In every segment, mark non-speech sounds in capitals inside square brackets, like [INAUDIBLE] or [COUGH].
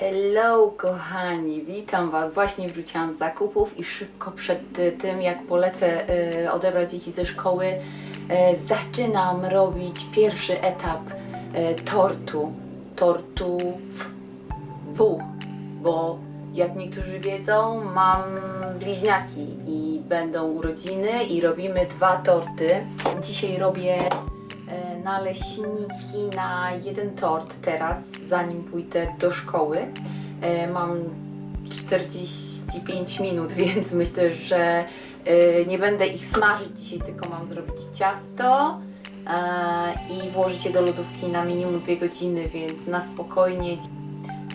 Hello kochani, witam Was. Właśnie wróciłam z zakupów i szybko przed y, tym jak polecę y, odebrać dzieci ze szkoły y, zaczynam robić pierwszy etap tortu. Tortów W, bo jak niektórzy wiedzą, mam bliźniaki i będą urodziny i robimy dwa torty. Dzisiaj robię e, naleśniki na jeden tort teraz, zanim pójdę do szkoły. E, Mam 45 minut, [LAUGHS] więc myślę, że e, nie będę ich smażyć dzisiaj, tylko mam zrobić ciasto e, i włożyć je do lodówki na minimum 2 godziny, więc na spokojnie.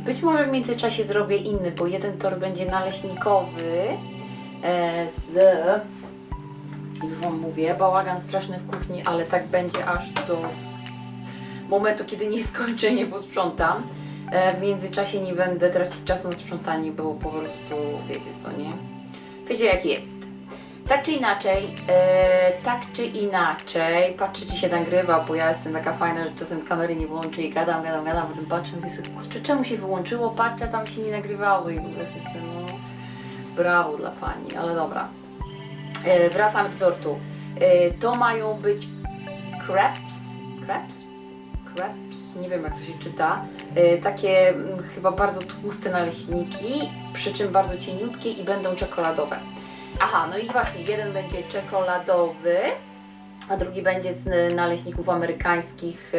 Być może w międzyczasie zrobię inny, bo jeden tort będzie naleśnikowy z już Wam mówię, bałagan straszny w kuchni, ale tak będzie aż do momentu, kiedy nie skończę i nie posprzątam. E, W międzyczasie nie będę tracić czasu na sprzątanie, bo po prostu wiecie co, nie? Wiecie jak jest. Tak czy inaczej, e, tak czy inaczej, patrzę czy się nagrywa, bo ja jestem taka fajna, że czasem kamery nie włączę i gadam, gadam, gadam, potem patrzę, mówię sobie, kurczę, czemu się wyłączyło, patrzę, tam się nie nagrywało i w ogóle jestem, no, brawo dla Pani, ale dobra. E, wracamy do tortu. E, to mają być crepes, crepes, crepes, nie wiem jak to się czyta. E, takie mm, chyba bardzo tłuste naleśniki, przy czym bardzo cieniutkie i będą czekoladowe. Aha, no i właśnie, jeden będzie czekoladowy, a drugi będzie z naleśników amerykańskich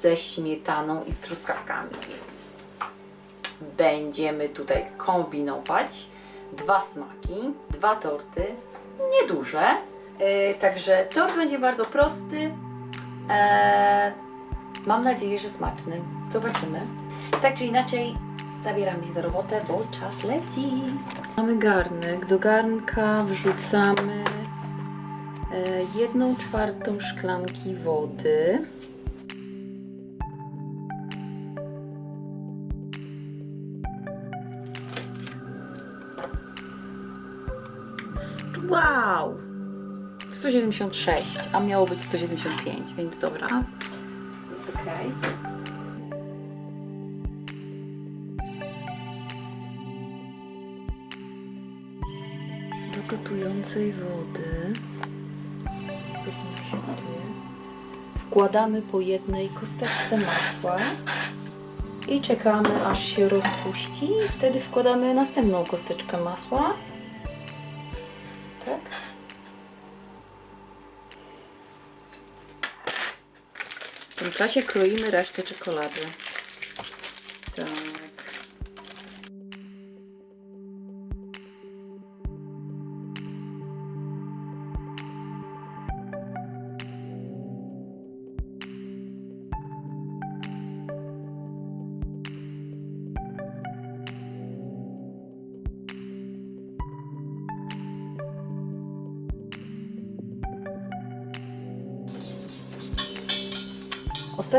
ze śmietaną i z truskawkami, będziemy tutaj kombinować. Dwa smaki, dwa torty, nieduże. E, także tort będzie bardzo prosty. E, mam nadzieję, że smaczny. Zobaczymy. Tak czy inaczej, zabieram się za robotę, bo czas leci. Mamy garnek. Do garnka wrzucamy e, jedną czwartą szklanki wody. Wow! 176, a miało być 175, więc dobra. Jest ok. Do gotującej wody wkładamy po jednej kosteczce masła i czekamy aż się rozpuści wtedy wkładamy następną kosteczkę masła Czasie kroimy resztę czekolady. Tak.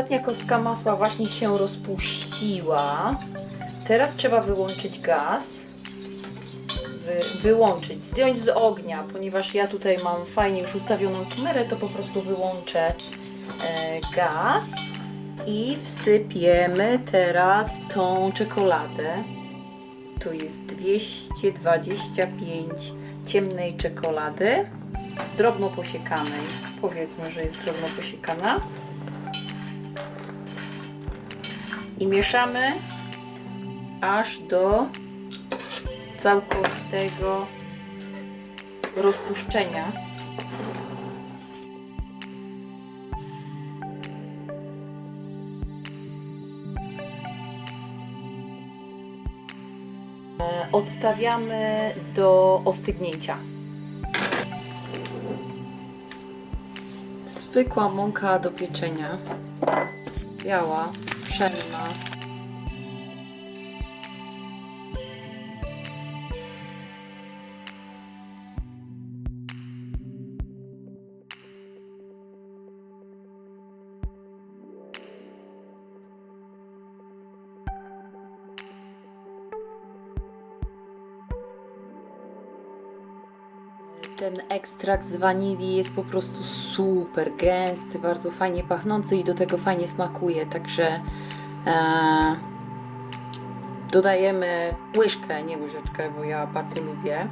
Ostatnia kostka masła właśnie się rozpuściła. Teraz trzeba wyłączyć gaz. Wy, wyłączyć, zdjąć z ognia, ponieważ ja tutaj mam fajnie już ustawioną kamerę, to po prostu wyłączę e, gaz i wsypiemy teraz tą czekoladę. Tu jest 225 ciemnej czekolady, drobno posiekanej. Powiedzmy, że jest drobno posiekana i mieszamy aż do całkowitego rozpuszczenia. E, Odstawiamy do ostygnięcia. Zwykła mąka do pieczenia. Biała, あり。Ten ekstrakt z wanilii jest po prostu super gęsty, bardzo fajnie pachnący i do tego fajnie smakuje, także e, Dodajemy łyżkę, nie łyżeczkę, bo ja bardzo lubię.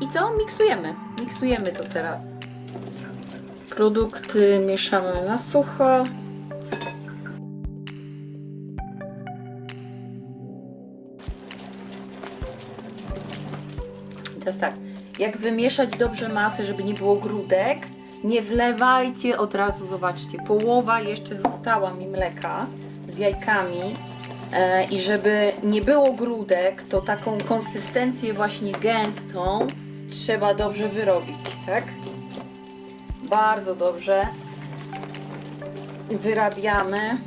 I co? Miksujemy. Miksujemy to teraz. Produkty mieszamy na sucho. Jak wymieszać dobrze masę, żeby nie było grudek, nie wlewajcie od razu, zobaczcie, połowa jeszcze została mi mleka z jajkami e, i żeby nie było grudek, to taką konsystencję właśnie gęstą trzeba dobrze wyrobić, tak? Bardzo dobrze wyrabiamy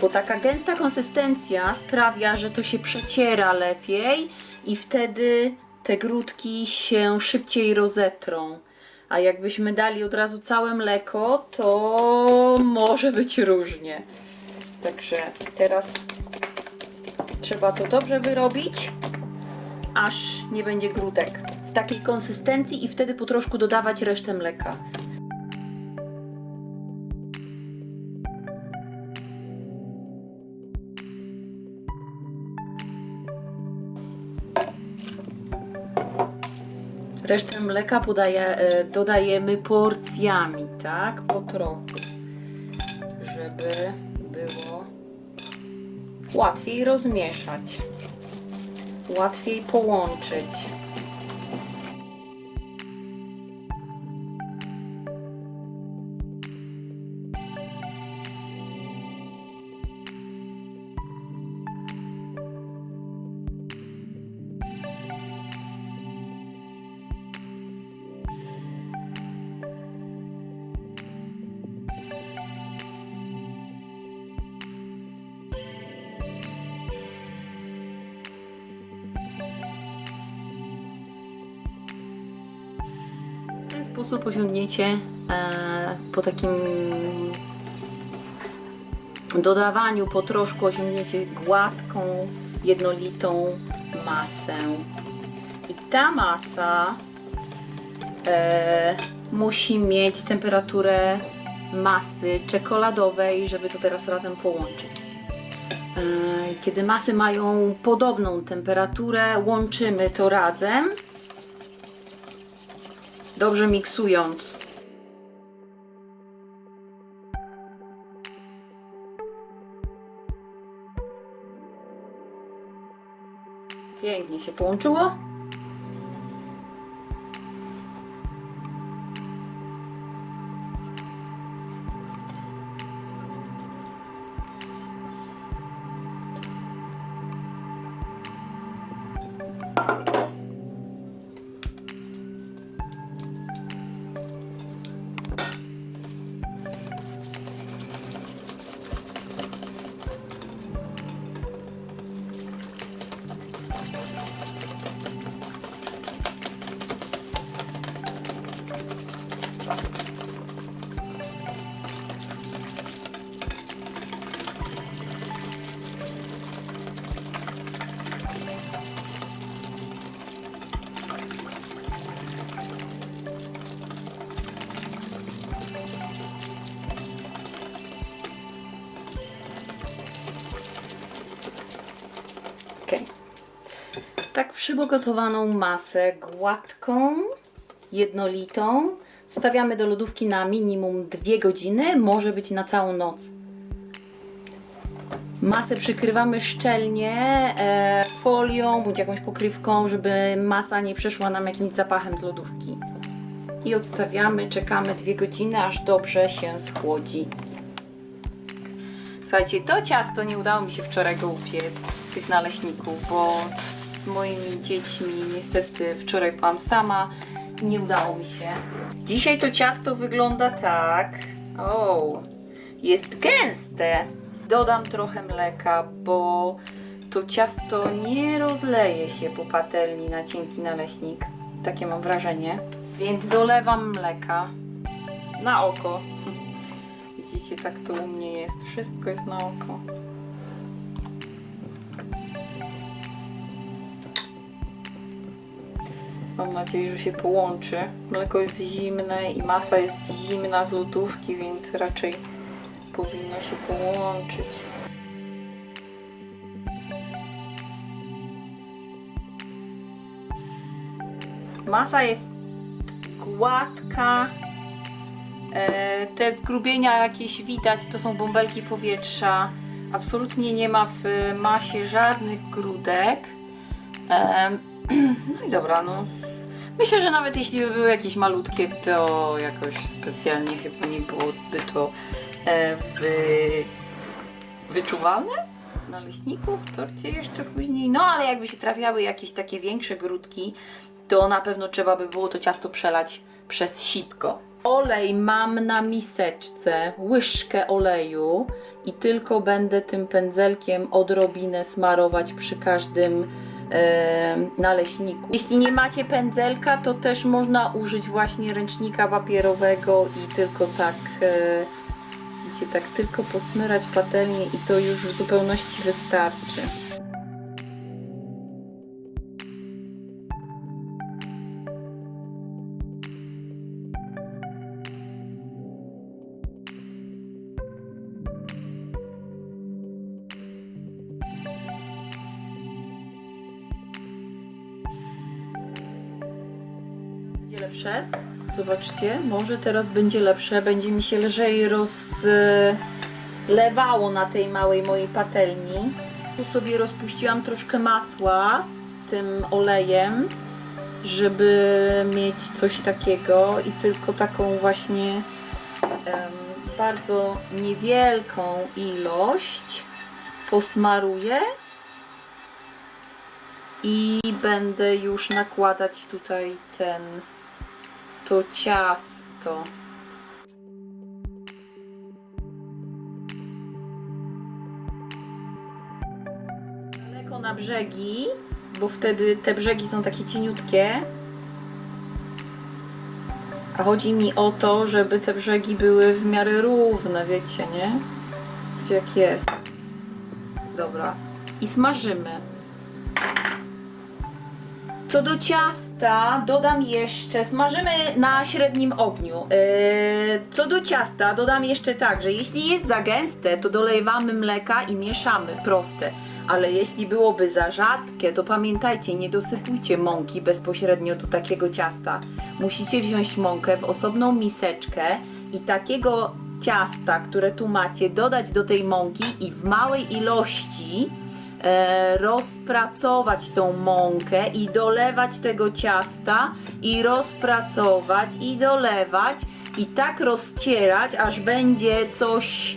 bo taka gęsta konsystencja sprawia, że to się przeciera lepiej i wtedy te grudki się szybciej rozetrą. A jakbyśmy dali od razu całe mleko, to może być różnie. Także teraz trzeba to dobrze wyrobić, aż nie będzie grudek. W takiej konsystencji i wtedy po troszku dodawać resztę mleka. Resztę mleka podaje, e, dodajemy porcjami, tak? Po trochu. Żeby było łatwiej rozmieszać. Łatwiej połączyć. Osiągniecie e, po takim dodawaniu po troszku osiągniecie gładką, jednolitą masę. I ta masa e, musi mieć temperaturę masy czekoladowej, żeby to teraz razem połączyć. E, Kiedy masy mają podobną temperaturę, łączymy to razem dobrze miksując. Pięknie się połączyło. Przygotowaną masę gładką, jednolitą wstawiamy do lodówki na minimum 2 godziny, może być na całą noc. Masę przykrywamy szczelnie e, folią bądź jakąś pokrywką, żeby masa nie przeszła nam jakimś zapachem z lodówki. I odstawiamy, czekamy 2 godziny, aż dobrze się schłodzi. Słuchajcie, to ciasto nie udało mi się wczoraj go upiec, tych naleśników, bo z moimi dziećmi niestety wczoraj byłam sama nie udało mi się. Dzisiaj to ciasto wygląda tak. O, jest gęste. Dodam trochę mleka, bo to ciasto nie rozleje się po patelni na cienki naleśnik. Takie mam wrażenie. Więc dolewam mleka na oko. [LAUGHS] Widzicie, tak to u mnie jest. Wszystko jest na oko. Mam nadzieję, że się połączy. Mleko jest zimne i masa jest zimna z lodówki, więc raczej powinno się połączyć. Masa jest gładka. E, te zgrubienia jakieś widać, to są bąbelki powietrza. Absolutnie nie ma w masie żadnych grudek. E, [CLEARS THROAT] no i dobra, no Myślę, że nawet jeśli by były jakieś malutkie, to jakoś specjalnie chyba nie byłoby to e, wy, wyczuwalne na leśniku w torcie jeszcze później. No ale jakby się trafiały jakieś takie większe grudki, to na pewno trzeba by było to ciasto przelać przez sitko. Olej mam na miseczce, łyżkę oleju i tylko będę tym pędzelkiem odrobinę smarować przy każdym naleśniku. Jeśli nie macie pędzelka, to też można użyć właśnie ręcznika papierowego i tylko tak, widzicie, tak tylko posmyrać patelnię i to już w zupełności wystarczy. Lepsze. Zobaczcie, może teraz będzie lepsze. Będzie mi się lżej rozlewało na tej małej mojej patelni. Tu sobie rozpuściłam troszkę masła z tym olejem, żeby mieć coś takiego i tylko taką właśnie em, bardzo niewielką ilość posmaruję i będę już nakładać tutaj ten to ciasto. Daleko na brzegi, bo wtedy te brzegi są takie cieniutkie. A chodzi mi o to, żeby te brzegi były w miarę równe, wiecie, nie? Gdzie jak jest. Dobra. I smażymy. Co do ciasta, dodam jeszcze, smażymy na średnim ogniu. Yy, co do ciasta, dodam jeszcze tak, że jeśli jest za gęste, to dolewamy mleka i mieszamy, proste. Ale jeśli byłoby za rzadkie, to pamiętajcie, nie dosypujcie mąki bezpośrednio do takiego ciasta. Musicie wziąć mąkę w osobną miseczkę i takiego ciasta, które tu macie, dodać do tej mąki i w małej ilości rozpracować tą mąkę i dolewać tego ciasta i rozpracować i dolewać i tak rozcierać, aż będzie coś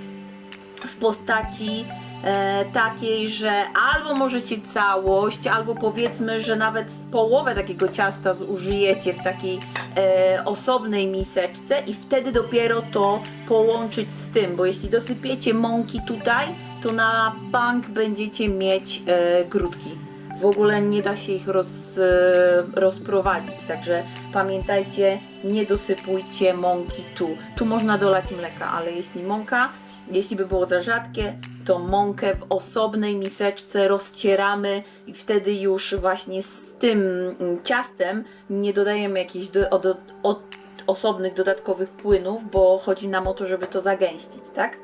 w postaci e, takiej, że albo możecie całość, albo powiedzmy, że nawet połowę takiego ciasta zużyjecie w takiej e, osobnej miseczce i wtedy dopiero to połączyć z tym, bo jeśli dosypiecie mąki tutaj, to na bank będziecie mieć e, grudki. W ogóle nie da się ich roz, e, rozprowadzić, także pamiętajcie, nie dosypujcie mąki tu. Tu można dolać mleka, ale jeśli mąka, jeśli by było za rzadkie, to mąkę w osobnej miseczce rozcieramy i wtedy już właśnie z tym mm, ciastem nie dodajemy jakichś do, od, od, osobnych dodatkowych płynów, bo chodzi nam o to, żeby to zagęścić, tak?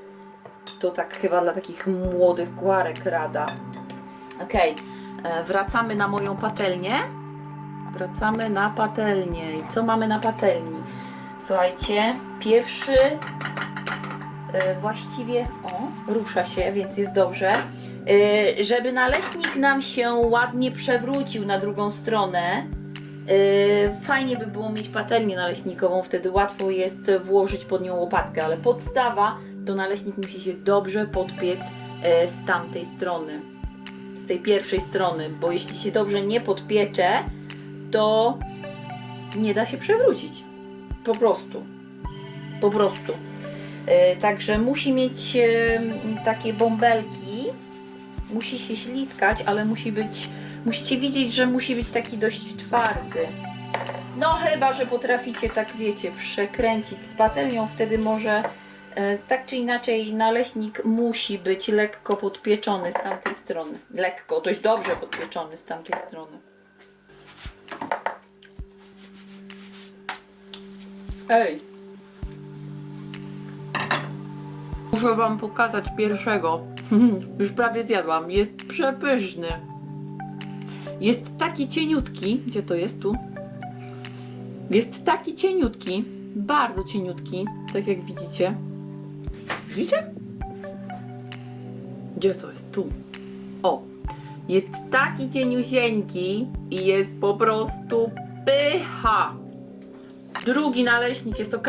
To tak chyba dla takich młodych guarek rada. Okej, e, wracamy na moją patelnię. Wracamy na patelnię. I co mamy na patelni? Słuchajcie, pierwszy e, właściwie, o, rusza się, więc jest dobrze. E, żeby naleśnik nam się ładnie przewrócił na drugą stronę, fajnie by było mieć patelnię naleśnikową, wtedy łatwo jest włożyć pod nią łopatkę, ale podstawa to naleśnik musi się dobrze podpiec e, z tamtej strony, z tej pierwszej strony, bo jeśli się dobrze nie podpiecze, to nie da się przewrócić. Po prostu. Po prostu. E, Także musi mieć e, takie bąbelki, musi się śliskać, ale musi być, musicie widzieć, że musi być taki dość twardy. No chyba, że potraficie tak wiecie, przekręcić z patelnią, wtedy może tak czy inaczej naleśnik musi być lekko podpieczony z tamtej strony. Lekko, dość dobrze podpieczony z tamtej strony. Ej! Muszę wam pokazać pierwszego. [LAUGHS] Już prawie zjadłam. Jest przepyszny. Jest taki cieniutki. Gdzie to jest? Tu? Jest taki cieniutki, bardzo cieniutki, tak jak widzicie. Widzicie? Gdzie to jest? Tu. O, jest taki cieniusieńki i jest po prostu pycha. Drugi naleśnik jest ok.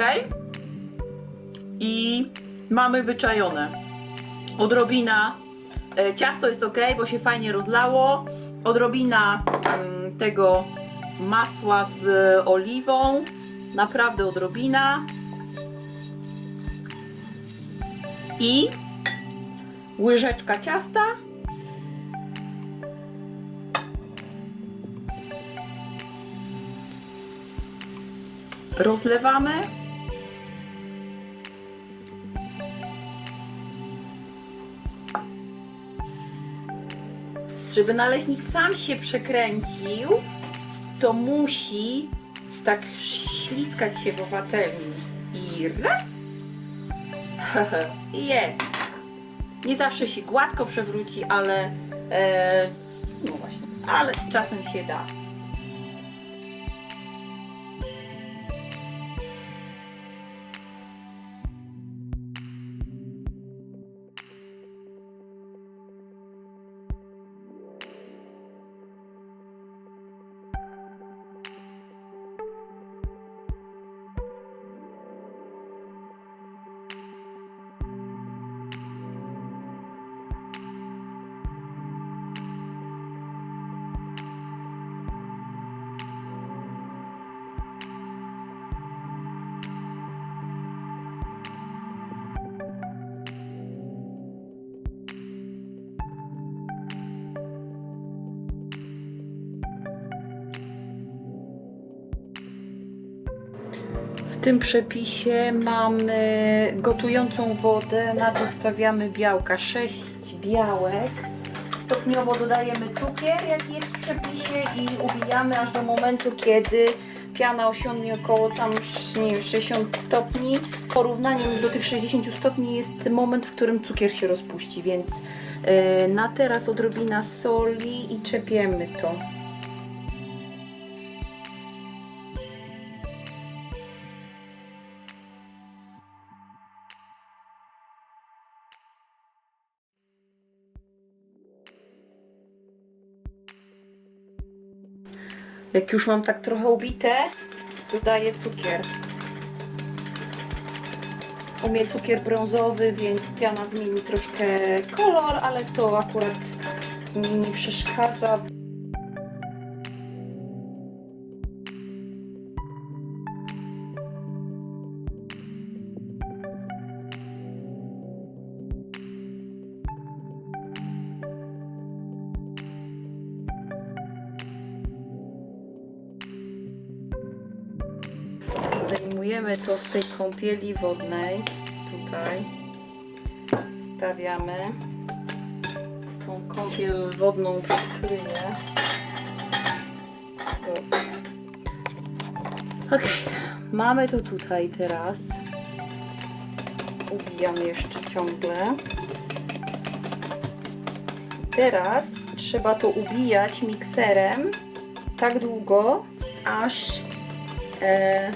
I mamy wyczajone. Odrobina e, ciasto jest ok, bo się fajnie rozlało. Odrobina mm, tego masła z oliwą. Naprawdę odrobina. I łyżeczka ciasta. Rozlewamy. Żeby naleśnik sam się przekręcił, to musi tak śliskać się po patelni. I raz. [LAUGHS] Jest. Nie zawsze się gładko przewróci, ale e, no właśnie, ale czasem się da. Tym przepisie mamy gotującą wodę, na to stawiamy białka, 6 białek. Stopniowo dodajemy cukier, jaki jest w przepisie i ubijamy aż do momentu, kiedy piana osiągnie około tam nie wiem, 60 stopni. Porównaniem do tych 60 stopni jest moment, w którym cukier się rozpuści, więc yy, na teraz odrobina soli i czepiemy to. Jak już mam tak trochę ubite, dodaję cukier. U mnie cukier brązowy, więc piana zmieni troszkę kolor, ale to akurat mi nie przeszkadza. Tej kąpieli wodnej. Tutaj stawiamy. Tą kąpiel wodną przykryję. Ok, mamy to tutaj teraz. Ubijamy jeszcze ciągle. Teraz trzeba to ubijać mikserem tak długo, aż e,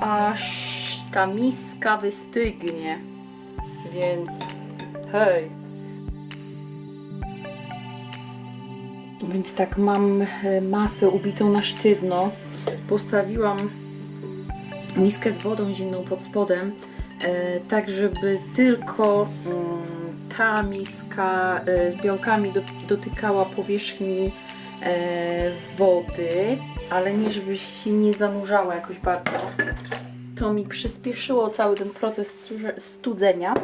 aż ta miska wystygnie. Więc hej. Więc tak mam e, masę ubitą na sztywno. Postawiłam miskę z wodą zimną pod spodem, e, tak żeby tylko mm, ta miska e, z białkami do, dotykała powierzchni wody, ale nie żeby się nie zanurzała jakoś bardzo. To mi przyspieszyło cały ten proces studzenia.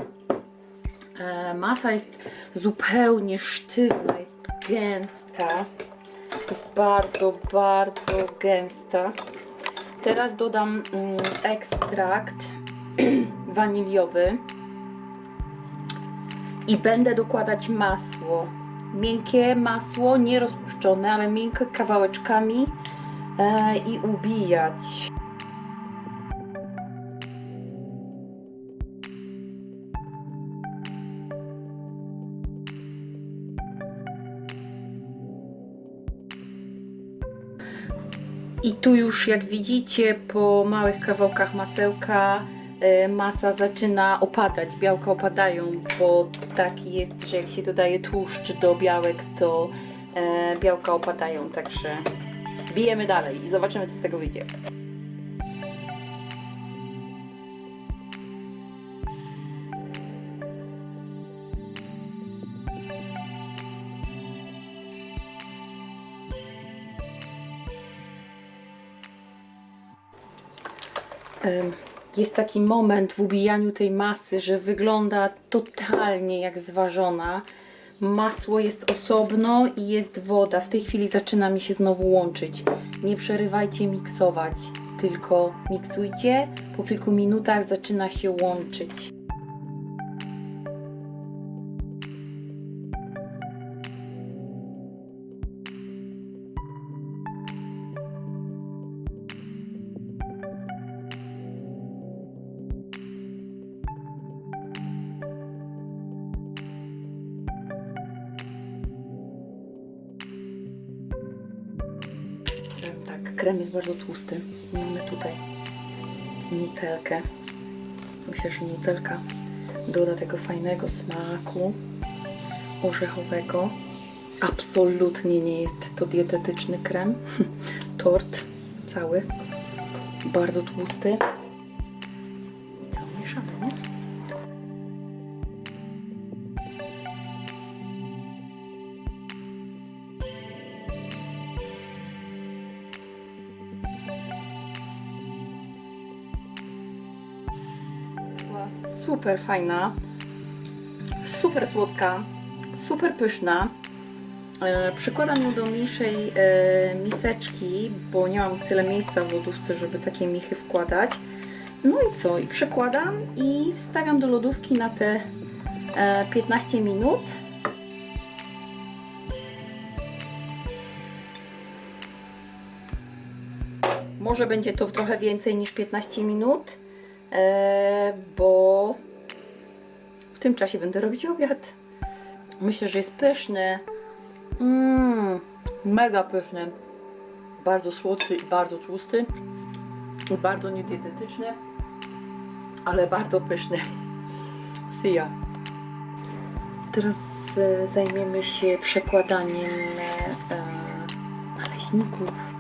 E, masa jest zupełnie sztywna, jest gęsta. Jest bardzo, bardzo gęsta. Teraz dodam mm, ekstrakt [CLEARS THROAT] waniliowy i będę dokładać masło. Miękkie masło, nie rozpuszczone, ale miękkie kawałeczkami e, i ubijać. I tu już jak widzicie po małych kawałkach masełka masa zaczyna opadać, białka opadają, bo tak jest, że jak się dodaje tłuszcz do białek, to e, białka opadają, także bijemy dalej i zobaczymy co z tego wyjdzie. Jest taki moment w ubijaniu tej masy, że wygląda totalnie jak zważona. Masło jest osobno i jest woda. W tej chwili zaczyna mi się znowu łączyć. Nie przerywajcie miksować, tylko miksujcie. Po kilku minutach zaczyna się łączyć. Krem, tak, krem jest bardzo tłusty. Mamy tutaj nutelkę. Myślę, że nutelka doda tego fajnego smaku orzechowego. Absolutnie nie jest to dietetyczny krem. [LAUGHS] Tort cały, bardzo tłusty. Super fajna, super słodka, super pyszna. E, przykładam ją do mniejszej e, miseczki, bo nie mam tyle miejsca w lodówce, żeby takie michy wkładać. No i co? I przekładam i wstawiam do lodówki na te e, 15 minut. Może będzie to w trochę więcej niż 15 minut, e, bo tym czasie będę robić obiad. Myślę, że jest pyszny. Mmm, mega pyszny. Bardzo słodki i bardzo tłusty. I bardzo niedietetyczny, ale bardzo pyszny. See ya. Teraz e, zajmiemy się przekładaniem e, naleśników.